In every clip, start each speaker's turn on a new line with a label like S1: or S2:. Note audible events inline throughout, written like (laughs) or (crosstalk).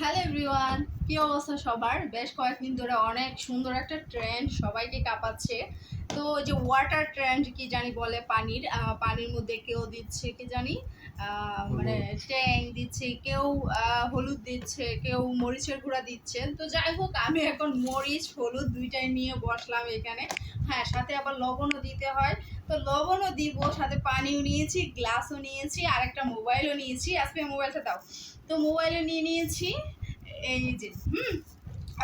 S1: Hello everyone কি অবস্থা সবার? বেশ কয়েকদিন ধরে অনেক সুন্দর একটা ট্রেন্ড সবাইকে কাঁপাচ্ছে। তো ওই যে ওয়াটার ট্রেন্ড কি জানি বলে পানির পানির মধ্যে কেউ দিচ্ছে কি জানি মানে ট্যাং দিচ্ছে কেউ হলুদ দিচ্ছে কেউ মরিচের গুঁড়া দিচ্ছে। তো যাই হোক আমি এখন মরিচ হলুদ দুইটাই নিয়ে বসলাম এখানে। হ্যাঁ সাথে আবার লবণও দিতে হয়। তো লবণও দিব, সাথে পানিও নিয়েছি, গ্লাসও নিয়েছি, আর একটা মোবাইলও নিয়েছি। আজকে মোবাইলটা দাও। তো মোবাইলও নিয়ে নিয়েছি, এই যে, হুম?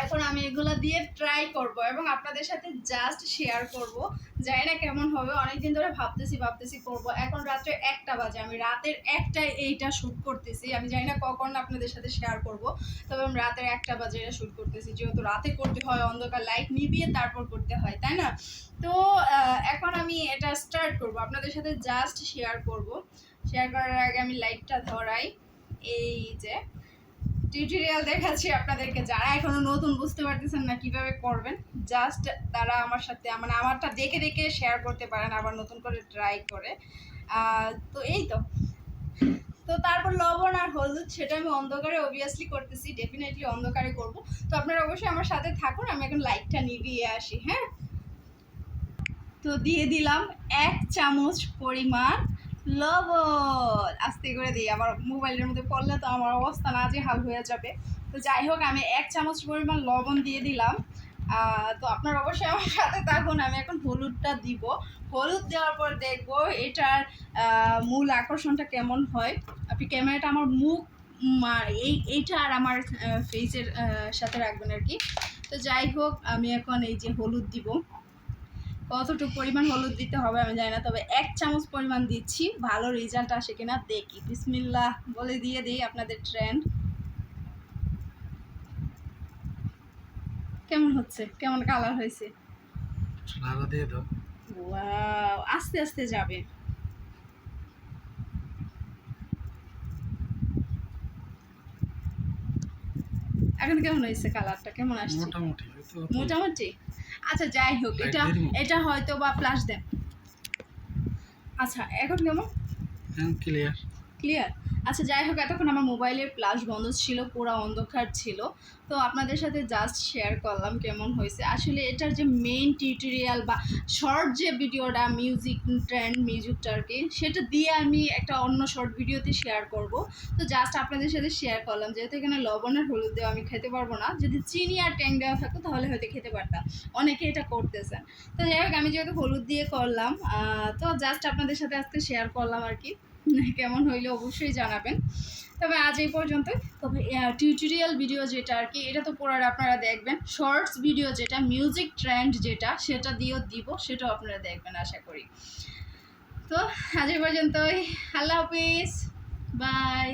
S1: এখন আমি এগুলো দিয়ে ট্রাই করব এবং আপনাদের সাথে জাস্ট শেয়ার করব। জানি না কেমন হবে, অনেকদিন ধরে ভাবতেছি ভাবতেছি করব। এখন রাত্রে একটা বাজে, আমি রাতের একটায় এইটা শ্যুট করতেছি। আমি জানি না কখন আপনাদের সাথে শেয়ার করব, তবে আমি রাতের একটা বাজে এটা শ্যুট করতেছি। যেহেতু রাতে করতে হয়, অন্ধকার লাইট নিভিয়ে তারপর করতে হয়, তাই না? তো এখন আমি এটা স্টার্ট করব। আপনাদের সাথে জাস্ট শেয়ার করব। শেয়ার করার আগে আমি লাইটটা ধরাই। এই যে। টিউটোরিয়াল দেখাচ্ছি আপনাদেরকে। যারা এখনও নতুন বুঝতে পারতেছেন না কীভাবে করবেন জাস্ট তারা আমার সাথে মানে আমারটা দেখে দেখে শেয়ার করতে পারেন, আবার নতুন করে ট্রাই করে। তো এই তো। তো তারপর লবণ আর হলুদ, সেটা আমি অন্ধকারে অবভিয়াসলি করতেছি ডেফিনেটলি অন্ধকারে করব। তো আপনারা অবশ্যই আমার সাথে থাকুন, আমি এখন লাইটটা নিভিয়ে আসি হ্যাঁ? তো দিয়ে দিলাম এক চামচ পরিমাণ লবণ আস্তে করে দিই আমার মোবাইলের মধ্যে পড়লে তো আমার অবস্থা না যে হাল হয়ে যাবে। তো যাই হোক, আমি এক চামচ পরিমাণ লবণ দিয়ে দিলাম। তো আপনার অবশ্যই আমার সাথে থাকুন, আমি এখন হলুদটা দিব। হলুদ দেওয়ার পর দেখব এটার মূল আকর্ষণটা কেমন হয়। আপনি ক্যামেরাটা আমার মুখ এই, এইটা আর আমার ফেসের সাথে রাখবেন আর কি। তো যাই হোক, আমি এখন এই যে হলুদ দিব। কতটুকু পরিমাণ হলুদ দিতে হবে আমি জানি না তবে এক চামচ পরিমাণ দিচ্ছি। ভালো রেজাল্ট আসে কিনা দেখি। বিসমিল্লাহ বলে দিয়ে দিই আপনাদের ট্রেন্ড কেমন হচ্ছে? কেমন কালার হয়েছে?
S2: নাড়া দিয়ে দাও।
S1: আস্তে আস্তে যাবে। এখন কেমন হয়েছে কালারটা কেমন আসছে?
S2: মোটামুটি
S1: মোটামুটি? আচ্ছা যাই হোক এটা এটা হয়তো বা প্লাস দেন। আচ্ছা এখন কেমন?
S2: ক্লিয়ার
S1: ক্লিয়ার আচ্ছা যাই হোক, এতক্ষণ আমার মোবাইলের প্লাস বন্ধ ছিল, পুরো অন্ধকার ছিল। তো আপনাদের সাথে জাস্ট শেয়ার করলাম কেমন হয়েছে। আসলে এটার যে মেইন টিউটোরিয়াল বা শর্ট যে ভিডিওটা মিউজিক ট্রেন্ড মিউজিকটা আর কি সেটা দিয়ে আমি একটা অন্য শর্ট ভিডিওতে শেয়ার করব। তো জাস্ট আপনাদের সাথে শেয়ার করলাম, যেহেতু এখানে লবণ আর হলুদ দেওয়া আমি খেতে পারব না। যদি চিনি আর ট্যাং দেওয়া থাকতো তাহলে হয়তো খেতে পারতাম অনেকে এটা করতেছেন। তো যাই হোক, আমি যেহেতু হলুদ দিয়ে করলাম তো জাস্ট আপনাদের সাথে আজকে শেয়ার করলাম আর কি। (laughs) কেমন হইলে অবশ্যই জানাবেন। তবে আজ এই পর্যন্ত তবে টিউটোরিয়াল ভিডিও যেটা আর কি, এটা তো পড়ার আপনারা দেখবেন। শর্টস ভিডিও যেটা মিউজিক ট্রেন্ড যেটা, সেটা দিয়েও দিব, সেটাও আপনারা দেখবেন, আশা করি। তো, আজ এই পর্যন্তই। আল্লাহ হাফিজ। বাই